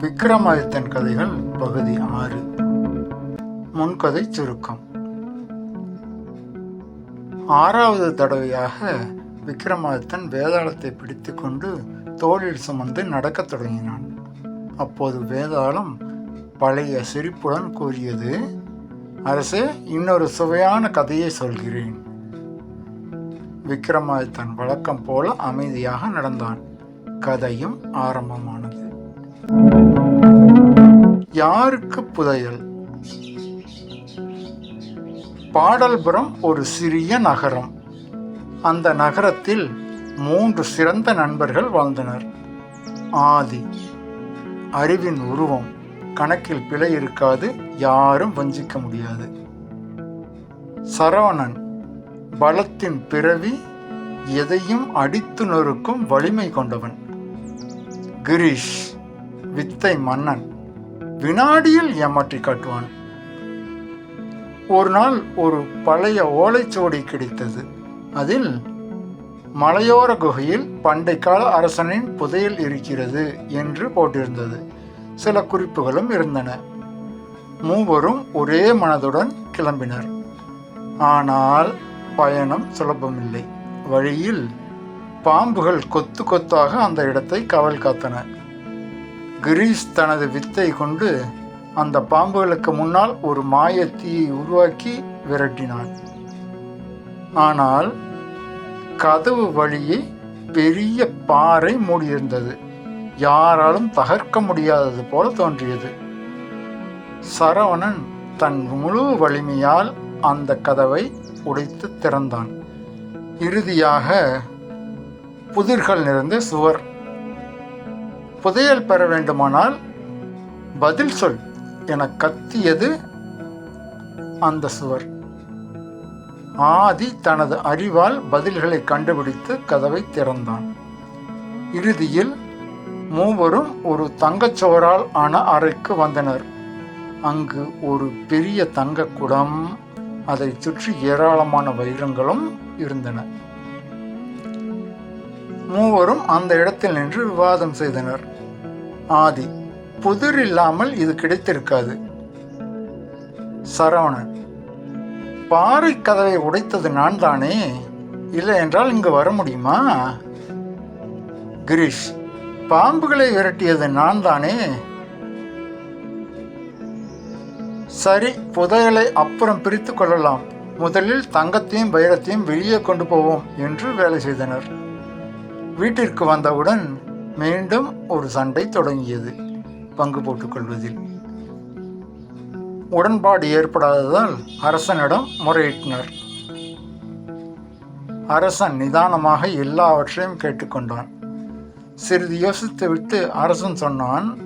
விக்ரமாதித்தன் கதைகள் பகுதி ஆறு. முன்கதை சுருக்கம். ஆறாவது தடவையாக விக்ரமாதித்தன் வேதாளத்தை பிடித்துக்கொண்டு தோளில் சுமந்து நடக்கத் தொடங்கினான். அப்போது வேதாளம் பழைய சிரிப்புடன் கூறியது அரசே இன்னொரு சுவையான கதையை சொல்கிறேன். விக்ரமாதித்தன் வழக்கம் போல அமைதியாக நடந்தான். கதையும் ஆரம்பமானது. யாருக்கு புதையல்? பாடல்புரம் ஒரு சிறிய நகரம். அந்த நகரத்தில் மூன்று சிறந்த நண்பர்கள் வாழ்ந்தனர். ஆதி அறிவின் உருவம். கணக்கில் பிழை இருக்காது யாரும் வஞ்சிக்க முடியாது. சரவணன் பலத்தின் பிறவி எதையும் அடித்து நொறுக்கும் வலிமை கொண்டவன். கிரீஷ் வித்தை மன்னன். வினாடியில் ஏமாற்றி காட்டுவான். ஒரு நாள் ஒரு பழைய ஓலைச்சுவடி கிடைத்தது. அதில் மலையோர குகையில் பண்டை கால அரசனின் புதையல் இருக்கிறது என்று போட்டிருந்தது. சில குறிப்புகளும் இருந்தன. மூவரும் ஒரே மனதுடன் கிளம்பினர். ஆனால் பயணம் சுலபமில்லை. வழியில் பாம்புகள் கொத்து கொத்தாக அந்த இடத்தை கவல் காத்தன. கிரீஸ் தனது வித்தை கொண்டு அந்த பாம்புகளுக்கு முன்னால் ஒரு மாயத்தீயை உருவாக்கி விரட்டினான். ஆனால் கதவு வழியே பெரிய பாறை மூடியிருந்தது. யாராலும் தகர்க்க முடியாதது போல தோன்றியது. சரவணன் தன் முழு வலிமையால் அந்த கதவை உடைத்து திறந்தான். இறுதியாக புதிர்கள் நிறைந்த சுவர் புதையல் பெற வேண்டுமானால் பதில் சொல் என கத்தியது அந்த சுவர். ஆதி தனது அறிவால் பதில்களை கண்டுபிடித்து கதவை திறந்தான். இறுதியில் மூவரும் ஒரு தங்கச்சோரால் ஆன அறைக்கு வந்தனர். அங்கு ஒரு பெரிய தங்க குடம் அதை சுற்றி ஏராளமான வைரங்களும் இருந்தன. மூவரும் அந்த இடத்தில் நின்று விவாதம் செய்தனர். ஆதி புதிர் இல்லாமல் இது கிடைத்திருக்காது. சரவணன் பாறை கதவை உடைத்தது நான் தானே? இல்லை என்றால் இங்கு வர முடியுமா? கிரீஷ் பாம்புகளை விரட்டியது நான் தானே? சரி புதையலை அப்புறம் பிரித்து கொள்ளலாம். முதலில் தங்கத்தையும் வைரத்தையும் வெளியே கொண்டு போவோம் என்று வேலை செய்தனர். வீட்டிற்கு வந்தவுடன் மீண்டும் ஒரு சண்டை தொடங்கியது. பங்கு போட்டுக்கொள்வதில் உடன்பாடு ஏற்படாததால் அரசனிடம் முறையிட்டனர். அரசன் நிதானமாக எல்லாவற்றையும் கேட்டுக்கொண்டான் சிறிது யோசித்துவிட்டு அரசன் சொன்னான்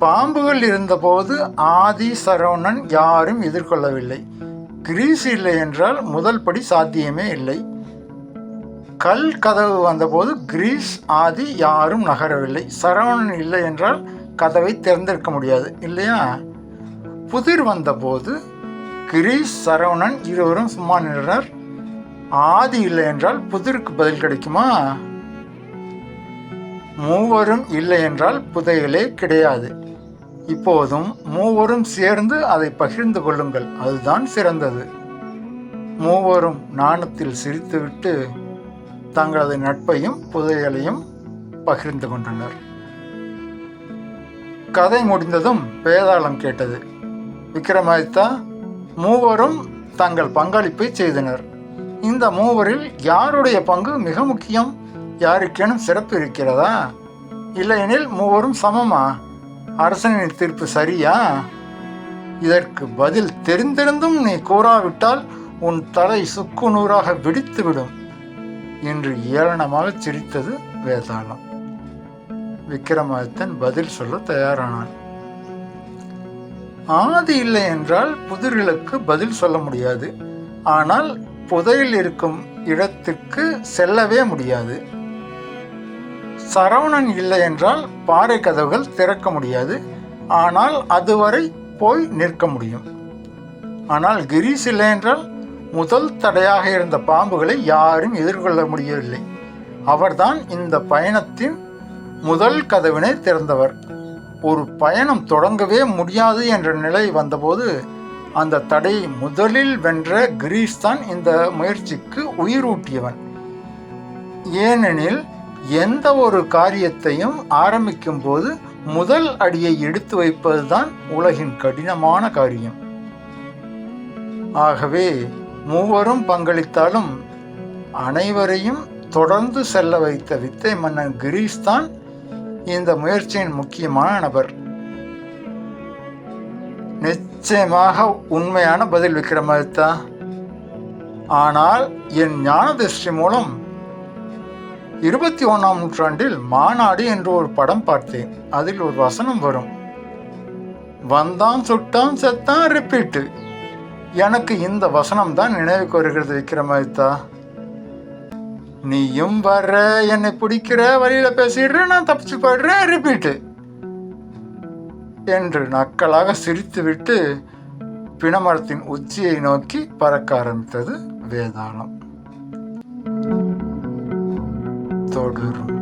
பாம்புகள் இருந்தபோது ஆதி சரவணன் யாரும் எதிர்கொள்ளவில்லை. கிரீஸ் இல்லை என்றால் முதல் படி சாத்தியமே இல்லை. கல் கதவு வந்தபோது கிரீஸ் ஆதி யாரும் நகரவில்லை. சரவணன் இல்லை என்றால் கதவை திறந்திருக்க முடியாது இல்லையா? புதிர் வந்தபோது கிரீஸ் சரவணன் இருவரும் சும்மா நின்றனர். ஆதி இல்லை என்றால் புதிருக்கு பதில் கிடைக்குமா? மூவரும் இல்லை என்றால் புதையலே கிடையாது. இப்போதும் மூவரும் சேர்ந்து அதை பகிர்ந்து கொள்ளுங்கள். அதுதான் சிறந்தது. மூவரும் நாணத்தில் சிரித்துவிட்டு தங்களது நட்பையும் புதையலையும் பகிர்ந்து கொண்டனர். கதை முடிந்ததும் வேதாளம் கேட்டது. விக்ரமாதித்தா மூவரும் தங்கள் பங்களிப்பை செய்தனர். இந்த மூவரில் யாருடைய பங்கு மிக முக்கியம்? யாருக்கேனும் சிறப்பு இருக்கிறதா? இல்லையெனில் மூவரும் சமமா? அரசனின் தீர்ப்பு சரியா? இதற்கு பதில் தெரிந்திருந்தும் நீ கூறாவிட்டால் உன் தலை சுக்கு நூறாக வெடித்துவிடும். என்று ஏளனமாக சிரித்தது வேதாளம். விக்ரமாதித்தன் பதில் சொல்ல தயாரானான். ஆதி இல்லை என்றால் புதிர்களுக்கு பதில் சொல்ல முடியாது. ஆனால் புதையில் இருக்கும் இடத்துக்கு செல்லவே முடியாது. சரவணன் இல்லை என்றால் பாறை கதவுகள் திறக்க முடியாது. ஆனால் அதுவரை போய் நிற்க முடியும். ஆனால் கிரீஸ் இல்லை என்றால் முதல் தடையாக இருந்த பாம்புகளை யாரும் எதிர்கொள்ள முடியவில்லை. அவர்தான் இந்த பயணத்தின் முதல் கதவினை திறந்தவர். ஒரு பயணம் தொடங்கவே முடியாது என்ற நிலை வந்தபோது அந்த தடையை முதலில் வென்ற கிரீஸ் தான் இந்த முயற்சிக்கு உயிரூட்டியவன். ஏனெனில் எந்த ஒரு காரியத்தையும் ஆரம்பிக்கும் போது முதல் அடியை எடுத்து வைப்பதுதான் உலகின் கடினமான காரியம். ஆகவே மூவரும் பங்களித்தாலும் அனைவரையும் தொடர்ந்து செல்ல வைத்த வித்தை மன்னன் கிரீஸ் தான் இந்த முயற்சியின் முக்கியமான நபர். நிச்சயமாக உண்மையான பதில் விக்ரமாதித்தா ஆனால் என் ஞான திருஷ்டி மூலம் இருபத்தி ஒன்றாம் நூற்றாண்டில் மாநாடு என்று ஒரு படம் பார்த்தேன். அதில் ஒரு வசனம் வரும். வந்தான் சுட்டான் செத்தான் ரிப்பீட்டு. எனக்கு இந்த வசனம் தான் நினைவுக்கு வருகிறது விக்ரமாதித்தா நீயும் வர்ற என்னை பிடிக்கிற வழியில பேசிடுற நான் தப்பிச்சு போயிடுறேன் ரிப்பீட்டு என்று நக்கலாக சிரித்துவிட்டு பிணமரத்தின் உச்சியை நோக்கி பறக்க ஆரம்பித்தது வேதாளம். தொடரும்.